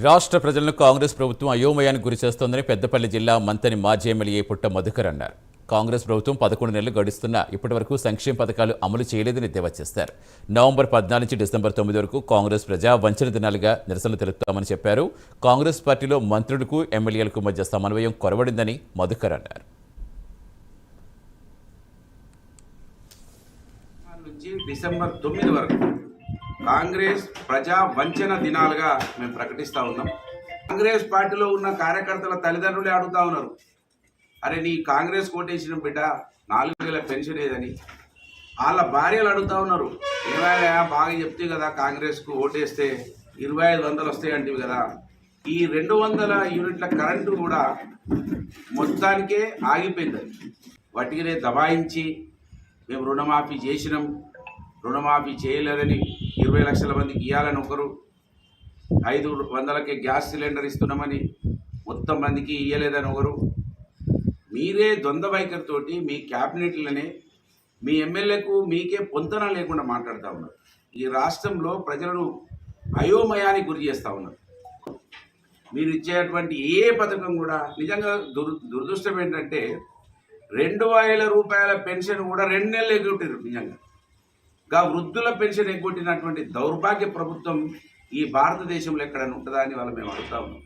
రాష్ట్ర ప్రజలను కాంగ్రెస్ ప్రభుత్వం అయోమయానికి గురి చేస్తోందని పెద్దపల్లి జిల్లా మంతని మాజీ ఎమ్మెల్యే పుట్ట మధుకర్ అన్నారు. కాంగ్రెస్ ప్రభుత్వం పదకొండు నెలలు గడుస్తున్నా ఇప్పటివరకు సంక్షేమ పథకాలు అమలు చేయలేదని ఎద్దేవా చేస్తారు. నవంబర్ పద్నాలుగు నుంచి డిసెంబర్ తొమ్మిది వరకు కాంగ్రెస్ ప్రజా వంచన దినాలుగా నిరసనలు తెలుపుతామని చెప్పారు. కాంగ్రెస్ పార్టీలో మంత్రులకు ఎమ్మెల్యేలకు మధ్య సమన్వయం కొరవడిందని మధుకర్ అన్నారు. డిసెంబర్ తొమ్మిది వరకు కాంగ్రెస్ ప్రజా వంచన దినాలుగా మేము ప్రకటిస్తూ ఉన్నాం. కాంగ్రెస్ పార్టీలో ఉన్న కార్యకర్తల తల్లిదండ్రులే అడుగుతా ఉన్నారు. అరే నీ కాంగ్రెస్ కోటేసిన బిడ్డ నాలుగు వేల పెన్షన్ ఏదని. వాళ్ళ భార్యలు అడుగుతా ఉన్నారు. ఇరవై బాగా చెప్తే కదా కాంగ్రెస్కు ఓటేస్తే ఇరవై ఐదు వందలు వస్తాయి అంటివి కదా. ఈ రెండు వందల యూనిట్ల కరెంటు కూడా మొత్తానికే ఆగిపోయింది. వాటికినే దబాయించి మేము రుణమాఫీ చేసినాం. రుణమాఫీ చేయలేదని ఇరవై లక్షల మందికి ఇవ్వాలని ఒకరు ఐదు వందలకే గ్యాస్ సిలిండర్ ఇస్తున్నామని మొత్తం మందికి ఇవ్వలేదని ఒకరు. మీరే ద్వంద్వ వైఖరితోటి మీ క్యాబినెట్లనే మీ ఎమ్మెల్యేకు మీకే పొంతన లేకుండా మాట్లాడుతూ ఉన్నారు. ఈ రాష్ట్రంలో ప్రజలను అయోమయానికి గురి చేస్తూ ఉన్నారు. మీరు ఇచ్చేటువంటి ఏ పథకం కూడా నిజంగా దుర్ దురదృష్టం ఏంటంటే రెండు వేల రూపాయల పెన్షన్ కూడా రెండు నెలలు ఎగ్గొట్టారు నిజంగా. గా వృద్ధుల పెన్షన్ ఎగ్గొట్టినటువంటి దౌర్భాగ్య ప్రభుత్వం ఈ భారతదేశంలో ఎక్కడైనా ఉంటుందా అని వాళ్ళు మేము అడుగుతా ఉన్నాం.